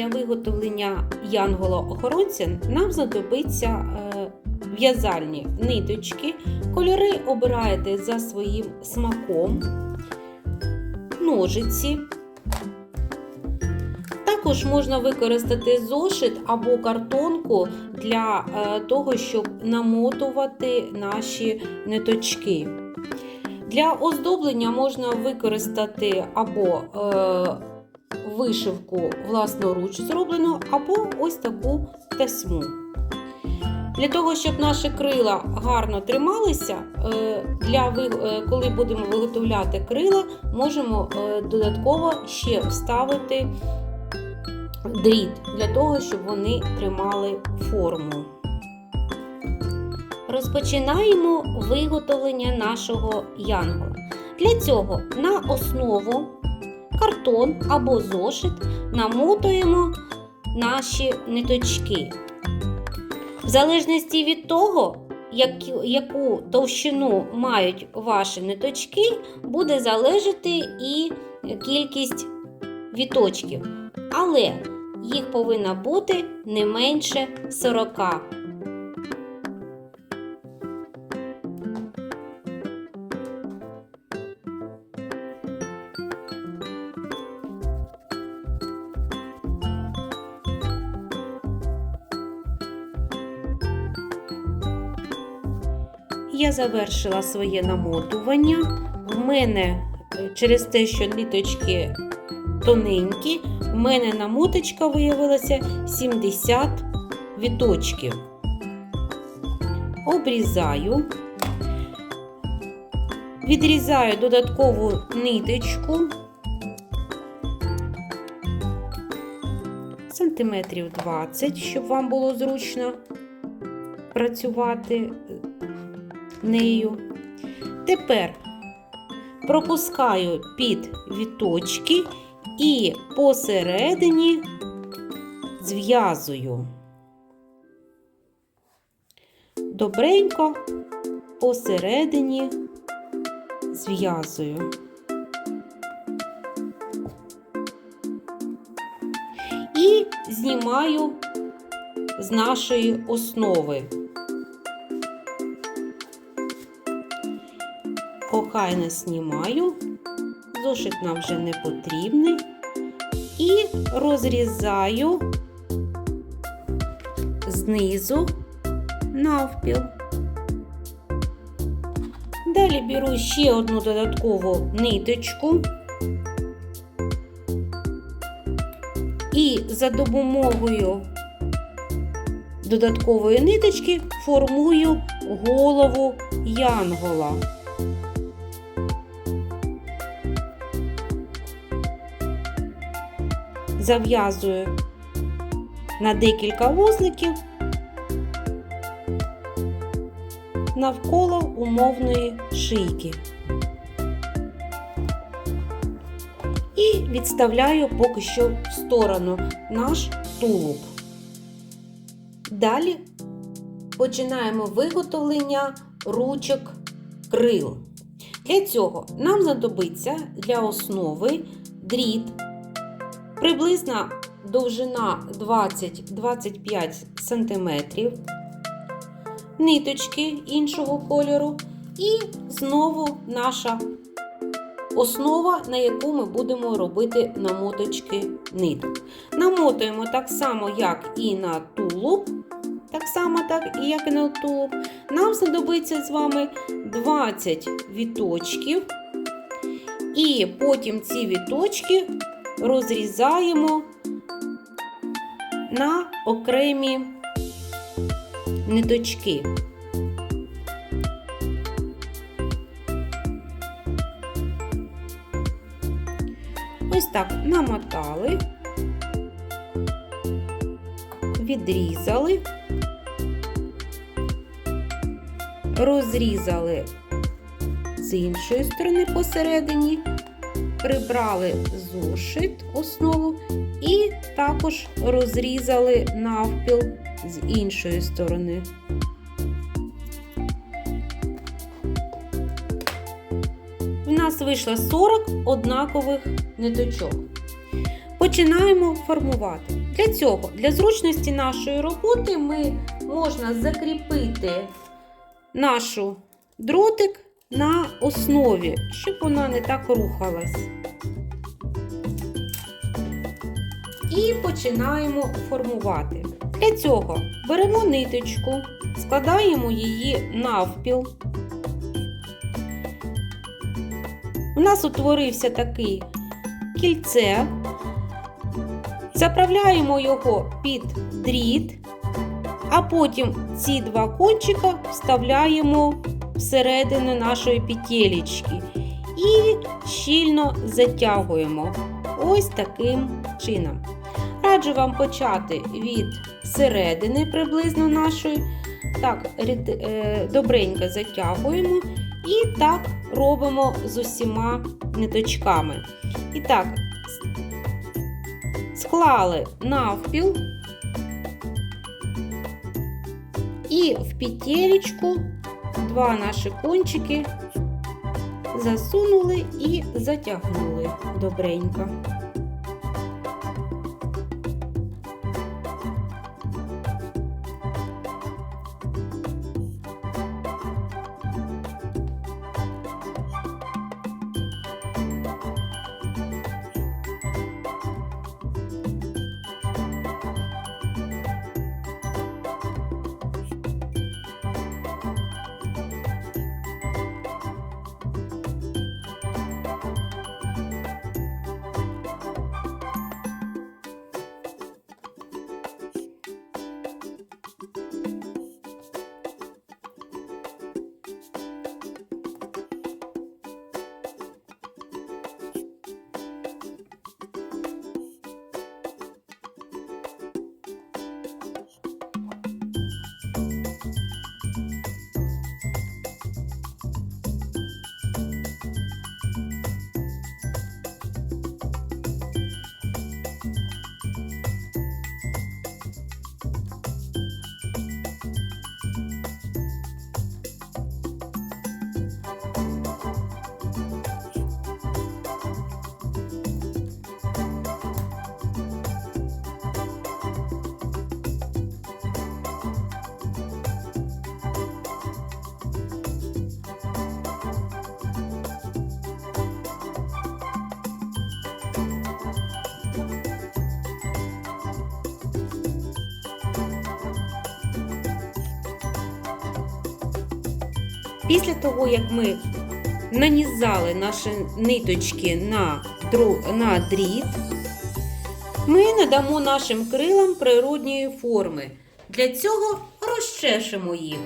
для виготовлення янгола-охоронця нам знадобиться е, в'язальні ниточки. Кольори обираєте за своїм смаком, ножиці. Також можна використати зошит або картонку для е, того, щоб намотувати наші ниточки. Для оздоблення можна використати або е, вишивку власноруч зроблену, або ось таку тесьму. Для того, щоб наші крила гарно трималися, е, для, е, коли будемо виготовляти крила, можемо е, додатково ще вставити дріт для того, щоб вони тримали форму. Розпочинаємо виготовлення нашого янгола. Для цього на основу картон або зошит намотуємо наші ниточки. В залежності від того, яку, товщину мають ваші ниточки, буде залежати і кількість віточків. Але їх повинно бути не менше 40. Завершила своє намотування. В мене е, через те, що ниточки тоненькі, в мене намоточка виявилася 70 віточків. Обрізаю, відрізаю додаткову ниточку сантиметрів 20, щоб вам було зручно працювати нею. Тепер пропускаю під віточки і посередині зв'язую. Добренько посередині зв'язую. І знімаю з нашої основи. Охайно знімаю, зошит нам вже не потрібний. І розрізаю знизу навпіл. Далі беру ще одну додаткову ниточку і за допомогою додаткової ниточки формую голову янгола. Зав'язую на декілька вузликів навколо умовної шийки. І відставляю поки що в сторону наш тулуб. Далі починаємо виготовлення ручок крил. Для цього нам знадобиться для основи дріт, приблизна довжина 20-25 см, ниточки іншого кольору і знову наша основа, на яку ми будемо робити намоточки ниток. Намотуємо так само, як і на тулуб, так само, так як і на тулуб. Нам знадобиться з вами 20 віточків. І потім ці віточки розрізаємо на окремі ниточки. Ось так намотали, відрізали, розрізали з іншої сторони посередині, прибрали зошит основу і також розрізали навпіл з іншої сторони. У нас вийшло 40 однакових ниточок. Починаємо формувати. Для цього, для зручності нашої роботи, ми можна закріпити нашу дротик на основі, щоб вона не так рухалась. І починаємо формувати. Для цього беремо ниточку, складаємо її навпіл. У нас утворився такий кільце. Заправляємо його під дріт, а потім ці два кончика вставляємо всередину нашої петелечки і щільно затягуємо ось таким чином. Раджу вам почати від середини приблизно нашої. Так, е, добренько затягуємо і так робимо з усіма ниточками. І так, склали навпіл і в петелечку два наші кончики засунули і затягнули добренько. Після того, як ми нанізали наші ниточки на, на дріт, ми надамо нашим крилам природньої форми. Для цього розчешемо їх.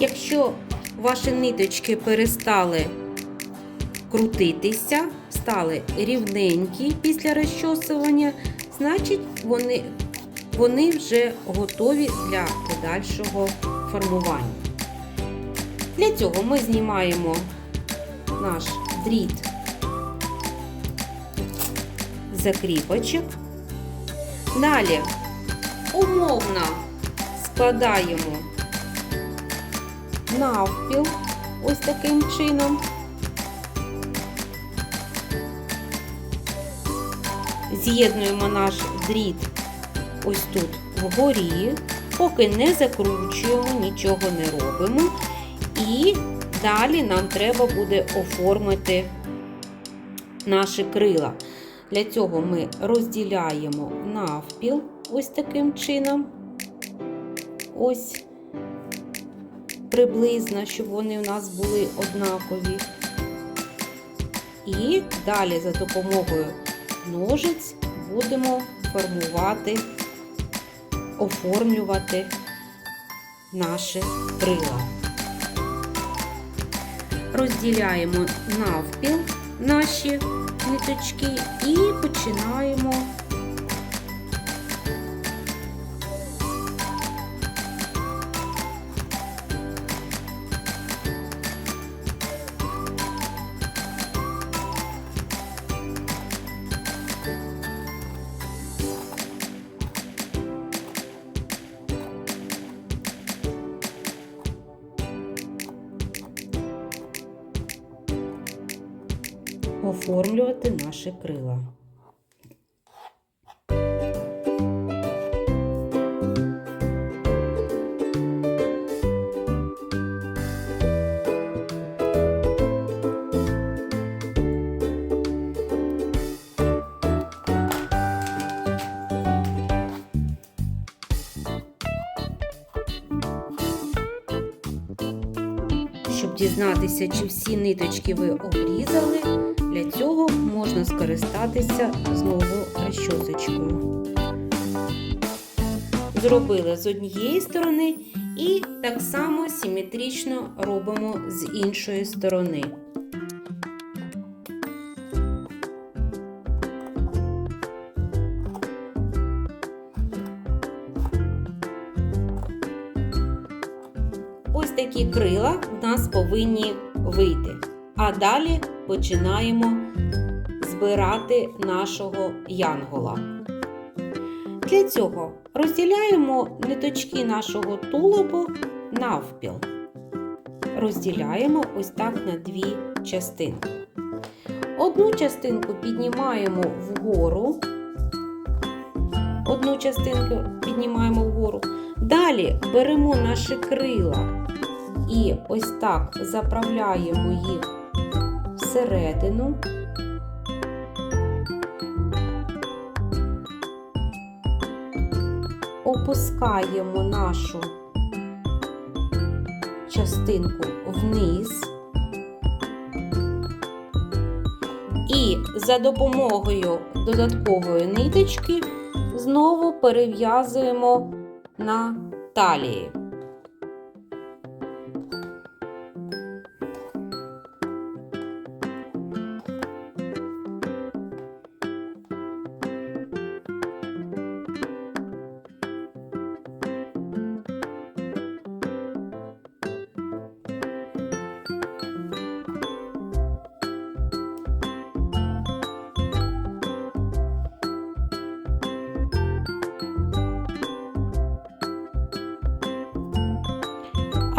Якщо ваші ниточки перестали крутитися, стали рівненькі після розчосування, значить вони, вони вже готові для подальшого формування. Для цього ми знімаємо наш дріт закріпочок. Далі умовно складаємо навпіл ось таким чином. З'єднуємо наш дріт ось тут вгорі, поки не закручуємо, нічого не робимо. І далі нам треба буде оформити наші крила. Для цього ми розділяємо навпіл ось таким чином. Ось приблизно, щоб вони у нас були однакові. І далі за допомогою ножиць будемо формувати, оформлювати наші крила. Розділяємо навпіл наші ниточки і починаємо оформлювати наші крила. Щоб дізнатися, чи всі ниточки ви обрізали, для цього можна скористатися знову розчосочкою. Зробили з однієї сторони і так само симетрично робимо з іншої сторони. Ось такі крила в нас повинні вийти. А далі починаємо збирати нашого янгола. Для цього розділяємо ниточки нашого тулубу навпіл. Розділяємо ось так на дві частинки. Одну частинку піднімаємо вгору. Одну частинку піднімаємо вгору. Далі беремо наші крила і ось так заправляємо їх всередину. Опускаємо нашу частинку вниз. І за допомогою додаткової ниточки знову перев'язуємо на талії.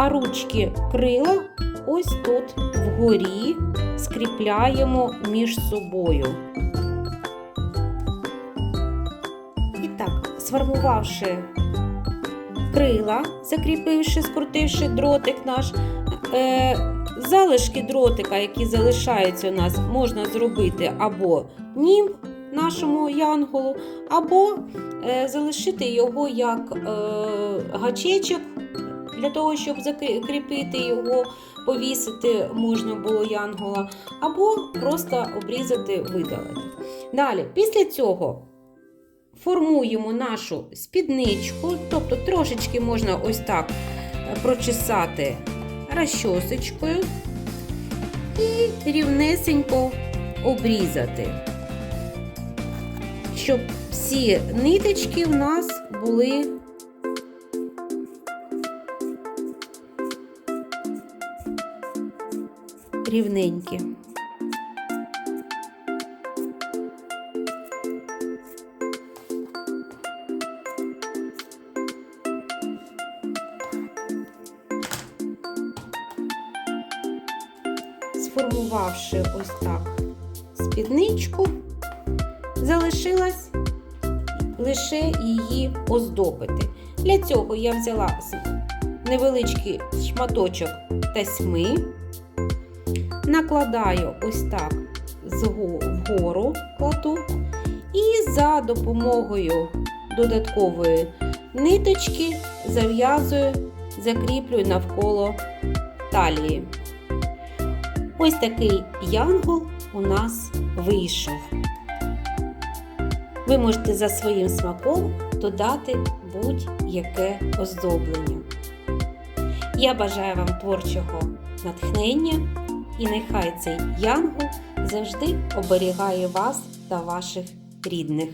А ручки крила ось тут вгорі скріпляємо між собою. І так, сформувавши крила, закріпивши, скрутивши дротик наш, е, залишки дротика, які залишаються у нас, можна зробити або німб нашому янголу, або е, залишити його як е, гачечок для того, щоб закріпити його, повісити можна було янгола, або просто обрізати, видалити. Далі, після цього формуємо нашу спідничку, тобто трошечки можна ось так прочесати розчосочкою і рівнесенько обрізати, щоб всі ниточки в нас були рівненькі. Сформувавши ось так спідничку, залишилось лише її оздобити. Для цього я взяла невеличкий шматочок тасьми, накладаю ось так вгору кладу і за допомогою додаткової ниточки зав'язую, закріплюю навколо талії. Ось такий янгол у нас вийшов. Ви можете за своїм смаком додати будь-яке оздоблення. Я бажаю вам творчого натхнення і нехай цей янгол завжди оберігає вас та ваших рідних.